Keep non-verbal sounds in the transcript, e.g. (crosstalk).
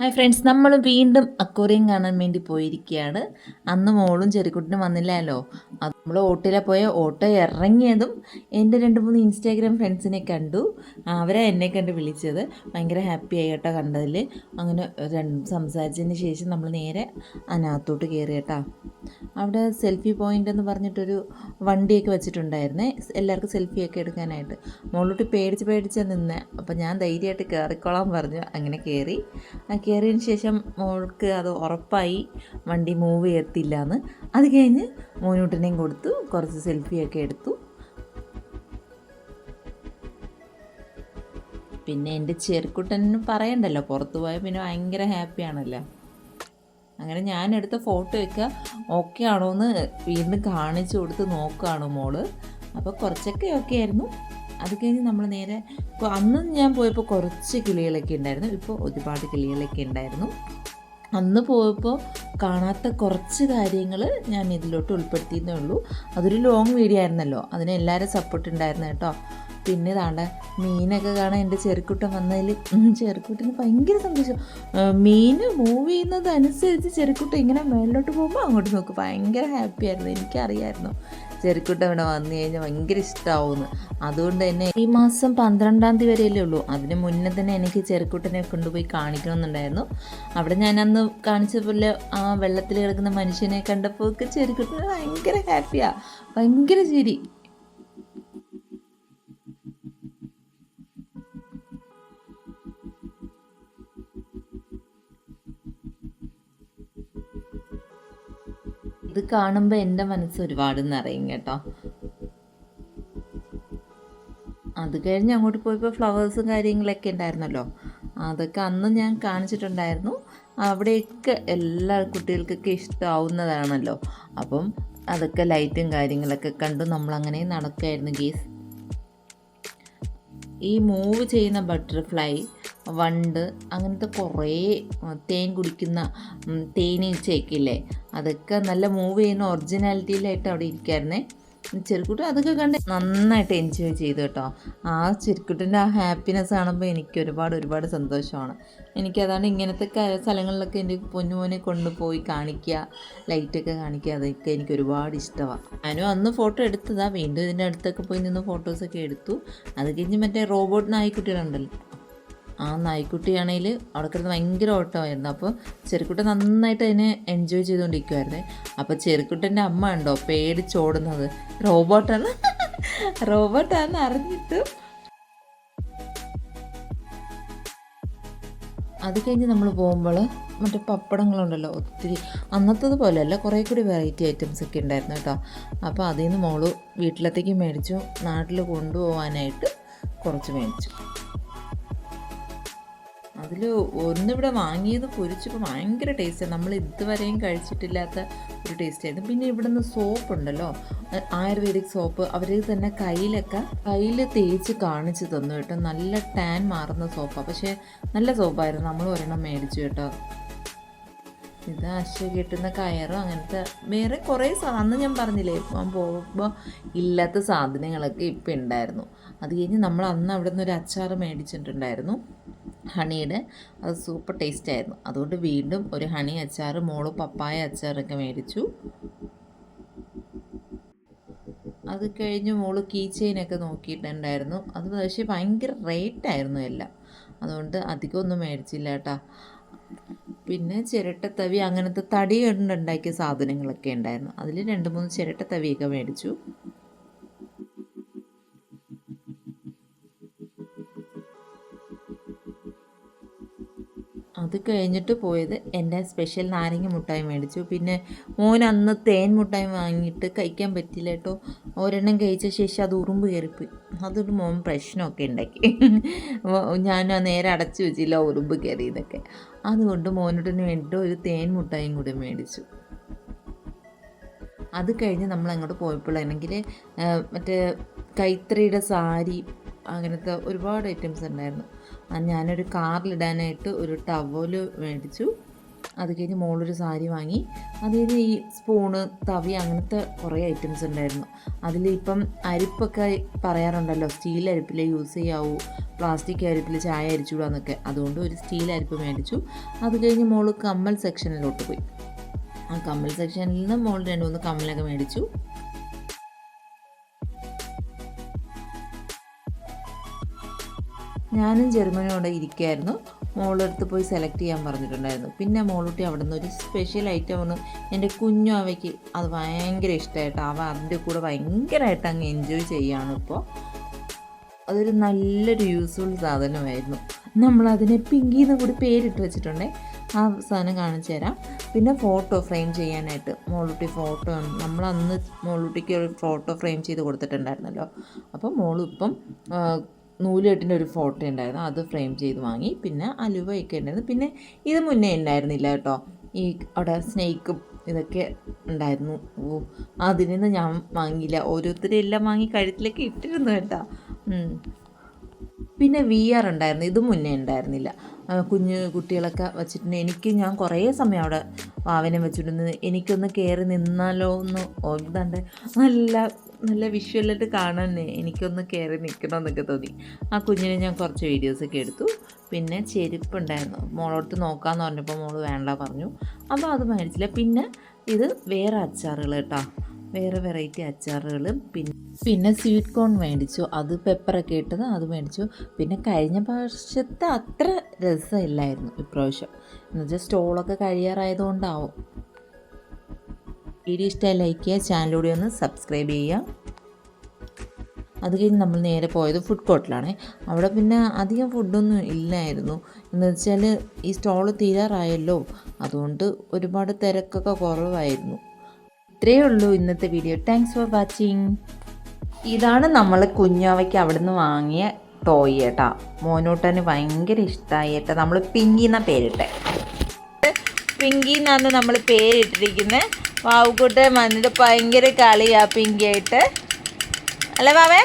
Hi friends നമ്മൾ വീണ്ടും aquarium കാണാൻ വേണ്ടി പോയിരിക്കുകയാണ്. അന്ന് മോളും ചെറുക്കുട്ടിനും വന്നില്ലല്ലോ അത് നമ്മൾ ഓട്ടോയിലെ പോയ. ഓട്ടോ ഇറങ്ങിയതും എന്റെ രണ്ട് മൂന്ന് ഇൻസ്റ്റാഗ്രാം ഫ്രണ്ട്സിനെ കണ്ടു. അവരെ എന്നെ കണ്ട് വിളിച്ചത്. ഭയങ്കര ഹാപ്പി ആയി കേട്ടോ കണ്ടതിൽ അങ്ങനെ രണ്ട് സംസാരിച്ചതിന് ശേഷം നമ്മൾ നേരെ അതിനകത്തോട്ട് കയറി കേട്ടോ. അവിടെ സെൽഫി പോയിന്റ് എന്ന് പറഞ്ഞിട്ടൊരു വണ്ടിയൊക്കെ വെച്ചിട്ടുണ്ടായിരുന്നേ. എല്ലാവർക്കും സെൽഫിയൊക്കെ എടുക്കാനായിട്ട്. മോളോട്ട് പേടിച്ച് പേടിച്ചാണ് നിന്നെ. അപ്പോൾ ഞാൻ ധൈര്യമായിട്ട് കയറിക്കോളാൻ പറഞ്ഞു. അങ്ങനെ കയറി കയറിയതിന് ശേഷം മോൾക്ക് അത് ഉറപ്പായി വണ്ടി മൂവ് ചെയ്യത്തില്ല എന്ന് അത് കഴിഞ്ഞ് മോനൂട്ടിനെയും കൊടുത്തു കുറച്ച് സെൽഫിയൊക്കെ എടുത്തു. പിന്നെ എന്റെ ചെറുക്കുട്ടനും പറയണ്ടല്ലോ പുറത്ത് പോയാൽ പിന്നെ ഭയങ്കര ഹാപ്പിയാണല്ലോ അങ്ങനെ ഞാൻ എടുത്ത ഫോട്ടോ ഒക്കെ ഓക്കെ ആണോ എന്ന് വീണ്ടും കാണിച്ചു കൊടുത്ത് നോക്കുകയാണ് മോൾ. അപ്പോൾ കുറച്ചൊക്കെ ഓക്കെ ആയിരുന്നു. അത് കഴിഞ്ഞ് നമ്മൾ നേരെ ഇപ്പോൾ അന്ന് ഞാൻ പോയപ്പോൾ കുറച്ച് കിളികളൊക്കെ ഉണ്ടായിരുന്നു. ഇപ്പോൾ ഒരുപാട് കിളികളൊക്കെ ഉണ്ടായിരുന്നു. അന്ന് പോയപ്പോൾ കാണാത്ത കുറച്ച് കാര്യങ്ങൾ ഞാൻ ഇതിലോട്ട് ഉൾപ്പെടുത്തിയെന്നേ ഉള്ളൂ. അതൊരു ലോങ് വീഡിയോ ആയിരുന്നല്ലോ. അതിന് എല്ലാവരും സപ്പോർട്ട് ഉണ്ടായിരുന്നു കേട്ടോ. പിന്നെ താണ്ട മീനൊക്കെ കാണാൻ എന്റെ ചെറുക്കുട്ടൻ വന്നതിൽ ചെറുക്കുട്ടിന് ഭയങ്കര സന്തോഷം. മീൻ മൂവ് ചെയ്യുന്നത് ചെയ്യുന്നതനുസരിച്ച് ചെറുക്കുട്ടൻ ഇങ്ങനെ മേളിലോട്ട് പോകുമ്പോൾ അങ്ങോട്ട് നോക്കും. ഭയങ്കര ഹാപ്പിയായിരുന്നു എനിക്കറിയായിരുന്നു. ചെറുക്കുട്ടൻ ഇവിടെ വന്നു കഴിഞ്ഞാൽ ഭയങ്കര ഇഷ്ടമാവുമെന്ന് അതുകൊണ്ട് തന്നെ ഈ മാസം പന്ത്രണ്ടാം തീയതി വരെയല്ലേ ഉള്ളൂ. അതിന് മുന്നേ തന്നെ എനിക്ക് ചെറുക്കുട്ടനെ കൊണ്ടുപോയി കാണിക്കണമെന്നുണ്ടായിരുന്നു. അവിടെ ഞാൻ അന്ന് കാണിച്ച പോലെ ആ വെള്ളത്തിൽ കിടക്കുന്ന മനുഷ്യനെ കണ്ടപ്പോൾ ചെറുക്കുട്ടന് ഭയങ്കര ഹാപ്പിയാണ് ഭയങ്കര ചിരി. ഇത് കാണുമ്പോൾ എന്റെ മനസ്സ് ഒരുപാട് നിറയും കേട്ടോ. അത് കഴിഞ്ഞ് അങ്ങോട്ട് പോയപ്പോൾ ഫ്ലവേഴ്സും കാര്യങ്ങളൊക്കെ ഉണ്ടായിരുന്നല്ലോ. അതൊക്കെ അന്ന് ഞാൻ കാണിച്ചിട്ടുണ്ടായിരുന്നു. അവിടെയൊക്കെ എല്ലാ കുട്ടികൾക്കൊക്കെ ഇഷ്ടമാവുന്നതാണല്ലോ അപ്പം അതൊക്കെ ലൈറ്റും കാര്യങ്ങളൊക്കെ കണ്ടു നമ്മളങ്ങനെ നടക്കുമായിരുന്നു ഗീസ്. ഈ മൂവ് ചെയ്യുന്ന ബട്ടർഫ്ലൈ വണ്ട് അങ്ങനത്തെ കുറേ തേൻ കുടിക്കുന്ന തേനീച്ചയൊക്കെ ഇല്ലേ അതൊക്കെ നല്ല മൂവ് ചെയ്യുന്ന ഒറിജിനാലിറ്റിയിലായിട്ട് അവിടെ ഇരിക്കായിരുന്നേ. ചെറുക്കുട്ടി അതൊക്കെ കണ്ട് നന്നായിട്ട് എൻജോയ് ചെയ്തു കേട്ടോ. ആ ചെറുക്കുട്ടിന്റെ ആ ഹാപ്പിനെസ് കാണുമ്പോൾ എനിക്ക് ഒരുപാട് ഒരുപാട് സന്തോഷമാണ്. എനിക്കതാണ് ഇങ്ങനത്തെ സ്ഥലങ്ങളിലൊക്കെ എന്റെ പൊന്നുമോനെ കൊണ്ടുപോയി കാണിക്കുക ലൈറ്റൊക്കെ കാണിക്കുക അതൊക്കെ എനിക്ക് ഒരുപാട് ഇഷ്ടമാണ് ഞാനും അന്ന് ഫോട്ടോ എടുത്തതാണ് വീണ്ടും ഇതിന്റെ അടുത്തൊക്കെ പോയി നിന്ന് ഫോട്ടോസൊക്കെ എടുത്തു. അത് കഴിഞ്ഞ് മറ്റേ റോബോട്ട് നായ്ക്കുട്ടികളുണ്ടല്ലോ. ആ നായ്ക്കുട്ടിയാണെങ്കിൽ അവിടെ കിടന്ന് ഭയങ്കര ഓട്ടമായിരുന്നു. അപ്പോൾ ചെറുക്കുട്ടി നന്നായിട്ട് അതിനെ എൻജോയ് ചെയ്തുകൊണ്ടിരിക്കുമായിരുന്നു അപ്പോൾ ചെറുക്കുട്ടന്റെ അമ്മ ഉണ്ടോ പേടിച്ചോടുന്നത് റോബോട്ടാണ്. (laughs) റോബോട്ടാണെന്ന് അറിഞ്ഞിട്ട്. അത് കഴിഞ്ഞ് നമ്മൾ പോകുമ്പോൾ മറ്റേ പപ്പടങ്ങളുണ്ടല്ലോ ഒത്തിരി അന്നത്തത് പോലെയല്ല കുറേ കൂടി വെറൈറ്റി ഐറ്റംസ് ഒക്കെ ഉണ്ടായിരുന്നു കേട്ടോ. അപ്പോൾ അതിൽ നിന്ന് മോൾ വീട്ടിലത്തേക്ക് മേടിച്ചു നാട്ടിൽ കൊണ്ടുപോകാനായിട്ട് കുറച്ച് മേടിച്ചു. അതിൽ ഒന്നിവിടെ വാങ്ങിയത് പൊരിച്ചപ്പോൾ ഭയങ്കര ടേസ്റ്റാണ് നമ്മൾ ഇതുവരെയും കഴിച്ചിട്ടില്ലാത്ത ഒരു ടേസ്റ്റ് ആയിരുന്നു. പിന്നെ ഇവിടുന്ന് സോപ്പ് ഉണ്ടല്ലോ. ആയുർവേദിക് സോപ്പ് അവർ തന്നെ കയ്യിലൊക്കെ കയ്യിൽ തേച്ച് കാണിച്ച് തന്നു കേട്ടോ. നല്ല ടാൻ മാറുന്ന സോപ്പാണ് പക്ഷേ നല്ല സോപ്പായിരുന്നു നമ്മൾ ഒരെണ്ണം മേടിച്ചു കേട്ടോ. ഇത് അശ്വ കിട്ടുന്ന കയറും അങ്ങനത്തെ വേറെ കുറേ സാധനം ഞാൻ പറഞ്ഞില്ലേ ഇപ്പം പോകുമ്പോൾ ഇല്ലാത്ത സാധനങ്ങളൊക്കെ ഇപ്പം ഉണ്ടായിരുന്നു. അത് കഴിഞ്ഞ് നമ്മൾ അന്ന് അവിടെ നിന്ന് ഒരു അച്ചാർ മേടിച്ചിട്ടുണ്ടായിരുന്നു. ഹണിയുടെ. അത് സൂപ്പർ ടേസ്റ്റ് ആയിരുന്നു അതുകൊണ്ട് വീണ്ടും ഒരു ഹണി അച്ചാർ മോൾ പപ്പായ അച്ചാറൊക്കെ മേടിച്ചു. അത് കഴിഞ്ഞ് മോൾ കീ ചെയിനൊക്കെ നോക്കിയിട്ടുണ്ടായിരുന്നു. അത് പക്ഷേ ഭയങ്കര റേറ്റ് ആയിരുന്നു എല്ലാം. അതുകൊണ്ട് അധികം ഒന്നും മേടിച്ചില്ല കേട്ടോ. പിന്നെ ചിരട്ടത്തവി അങ്ങനത്തെ തടി കൊണ്ടുണ്ടാക്കിയ സാധനങ്ങളൊക്കെ ഉണ്ടായിരുന്നു. അതിൽ രണ്ട് മൂന്ന് ചിരട്ടത്തവിയൊക്കെ മേടിച്ചു. അത് കഴിഞ്ഞിട്ട് പോയത് എന്റെ സ്പെഷ്യൽ നാരങ്ങ മുട്ടായി മേടിച്ചു. പിന്നെ മോൻ അന്ന് തേൻ മുട്ടായി വാങ്ങിയിട്ട് കഴിക്കാൻ പറ്റില്ല കേട്ടോ. ഒരെണ്ണം കഴിച്ച ശേഷം അത് ഉറുമ്പ് കയറിപ്പോയി. അതൊരു മോൻ പ്രശ്നമൊക്കെ ഉണ്ടാക്കി. ഞാൻ നേരെ അടച്ചു വെച്ചില്ല ഉറുമ്പ് കയറിയതൊക്കെ. അതുകൊണ്ട് മോനോട്ടിന് വേണ്ടിയിട്ട് ഒരു തേൻ മുട്ടായും കൂടി മേടിച്ചു. അത് കഴിഞ്ഞ് നമ്മൾ അങ്ങോട്ട് പോയപ്പോഴാണെങ്കിൽ മറ്റേ കൈത്തറിയുടെ സാരി അങ്ങനത്തെ ഒരുപാട് ഐറ്റംസ് ഉണ്ടായിരുന്നു. ഞാനൊരു കാറിലിടാനായിട്ട് ഒരു ടവൽ മേടിച്ചു. അത് കഴിഞ്ഞ് മോളൊരു സാരി വാങ്ങി. അത് കഴിഞ്ഞ് ഈ സ്പൂണ് തവി അങ്ങനത്തെ കുറേ ഐറ്റംസ് ഉണ്ടായിരുന്നു. അതിലിപ്പം അരിപ്പൊക്കെ പറയാറുണ്ടല്ലോ സ്റ്റീൽ അരിപ്പിൽ യൂസ് ചെയ്യാവൂ പ്ലാസ്റ്റിക് അരിപ്പിൽ ചായ അരിച്ചുവിടാന്നൊക്കെ അതുകൊണ്ട് ഒരു സ്റ്റീൽ അരിപ്പ് മേടിച്ചു. അത് കഴിഞ്ഞ് മോൾ കമ്മൽ സെക്ഷനിലോട്ട് പോയി. ആ കമ്മൽ സെക്ഷനിൽ നിന്ന് മോൾ രണ്ട് മൂന്ന് കമ്മലൊക്കെ മേടിച്ചു. ഞാനും ജർമ്മനും അവിടെ ഇരിക്കുകയായിരുന്നു മോളടുത്ത് പോയി സെലക്ട് ചെയ്യാൻ പറഞ്ഞിട്ടുണ്ടായിരുന്നു. പിന്നെ മോളൂട്ടി അവിടെ നിന്ന് ഒരു സ്പെഷ്യൽ ഐറ്റം ഒന്ന് എന്റെ കുഞ്ഞു അവയ്ക്ക് അത് ഭയങ്കര ഇഷ്ടമായിട്ട് അവ അതിന്റെ കൂടെ ഭയങ്കരമായിട്ട് അങ്ങ് എൻജോയ് ചെയ്യാണ് ഇപ്പോൾ അതൊരു നല്ലൊരു യൂസ്ഫുൾ സാധനമായിരുന്നു. നമ്മളതിനെ പിങ്കിന്ന് കൂടി പേരിട്ട് വെച്ചിട്ടുണ്ടേ. ആ സാധനം കാണിച്ചു തരാം. പിന്നെ ഫോട്ടോ ഫ്രെയിം ചെയ്യാനായിട്ട് മോളൂട്ടി ഫോട്ടോ നമ്മൾ അന്ന് മോളൂട്ടിക്ക് ഒരു ഫോട്ടോ ഫ്രെയിം ചെയ്ത് കൊടുത്തിട്ടുണ്ടായിരുന്നല്ലോ. അപ്പോൾ മോളിപ്പം നൂലുകെട്ടിന്റെ ഒരു ഫോട്ടോ ഉണ്ടായിരുന്നു. അത് ഫ്രെയിം ചെയ്ത് വാങ്ങി. പിന്നെ അലുവയൊക്കെ ഉണ്ടായിരുന്നു. പിന്നെ ഇത് മുന്നേ ഉണ്ടായിരുന്നില്ല കേട്ടോ. ഈ അവിടെ സ്നേക്കും ഇതൊക്കെ ഉണ്ടായിരുന്നു. ഓ അതിൽ നിന്ന് ഞാൻ വാങ്ങിയില്ല. ഓരോരുത്തരും എല്ലാം വാങ്ങി കഴുത്തിലൊക്കെ ഇട്ടിരുന്നു കേട്ടോ. പിന്നെ വി ആർ ഉണ്ടായിരുന്നു. ഇത് മുന്നേ ഉണ്ടായിരുന്നില്ല. കുഞ്ഞ് കുട്ടികളൊക്കെ വെച്ചിട്ടുണ്ട്. എനിക്ക് ഞാൻ കുറേ സമയം അവിടെ വാവനെ വെച്ചിട്ടുണ്ട്. എനിക്കൊന്ന് കയറി നിന്നാലോ എന്ന് ഓർത്താണ്ട് നല്ല നല്ല വിഷ്വലായിട്ട് കാണാൻ എനിക്കൊന്ന് കയറി നിൽക്കണമെന്നൊക്കെ തോന്നി. ആ കുഞ്ഞിനെ ഞാൻ കുറച്ച് വീഡിയോസൊക്കെ എടുത്തു. പിന്നെ ചെരുപ്പുണ്ടായിരുന്നു. മോളോടുത്ത് നോക്കാമെന്ന് പറഞ്ഞപ്പോൾ മോൾ വേണ്ട പറഞ്ഞു. അപ്പോൾ അത് മേടിച്ചില്ല. പിന്നെ ഇത് വേറെ അച്ചാറുകൾ കേട്ടോ. വേറെ വെറൈറ്റി അച്ചാറുകൾ പിന്നെ പിന്നെ സ്വീറ്റ് കോൺ മേടിച്ചു. അത് പെപ്പറൊക്കെ ഇട്ടത് അത് മേടിച്ചു. പിന്നെ കഴിഞ്ഞ പ്രാവശ്യത്തെ അത്ര രസമില്ലായിരുന്നു ഇപ്രാവശ്യം. എന്നുവെച്ചാൽ സ്റ്റോളൊക്കെ കഴിയാറായതുകൊണ്ടാവും. വീഡിയോ ഇഷ്ടമായി ലൈക്ക് ചെയ്യുക ചാനലിലൂടെ ഒന്ന് സബ്സ്ക്രൈബ് ചെയ്യുക. അത് കഴിഞ്ഞ് നമ്മൾ നേരെ പോയത് ഫുഡ് കോർട്ടിലാണ് അവിടെ പിന്നെ അധികം ഫുഡൊന്നും ഇല്ലായിരുന്നു. എന്ന് വെച്ചാൽ ഈ സ്റ്റോൾ തീരാറായല്ലോ. അതുകൊണ്ട് ഒരുപാട് തിരക്കൊക്കെ കുറവായിരുന്നു. ഇത്രയേ ഉള്ളൂ ഇന്നത്തെ വീഡിയോ താങ്ക്സ് ഫോർ വാച്ചിങ് ഇതാണ് നമ്മൾ കുഞ്ഞാവയ്ക്ക് അവിടുന്ന് വാങ്ങിയ ടോയ് ഏട്ടാ. മോനോട്ടന് ഭയങ്കര ഇഷ്ടമായി ഏട്ടാ. നമ്മൾ പിങ്കി എന്നാ പേരിട്ടെ. പിങ്കി എന്നാണ് നമ്മൾ പേരിട്ടിരിക്കുന്നത് വാവുക്കുട്ടൻ വന്നിട്ട് ഭയങ്കര കളിയാ പിങ്കിയായിട്ട്. അല്ലേ വാവേ?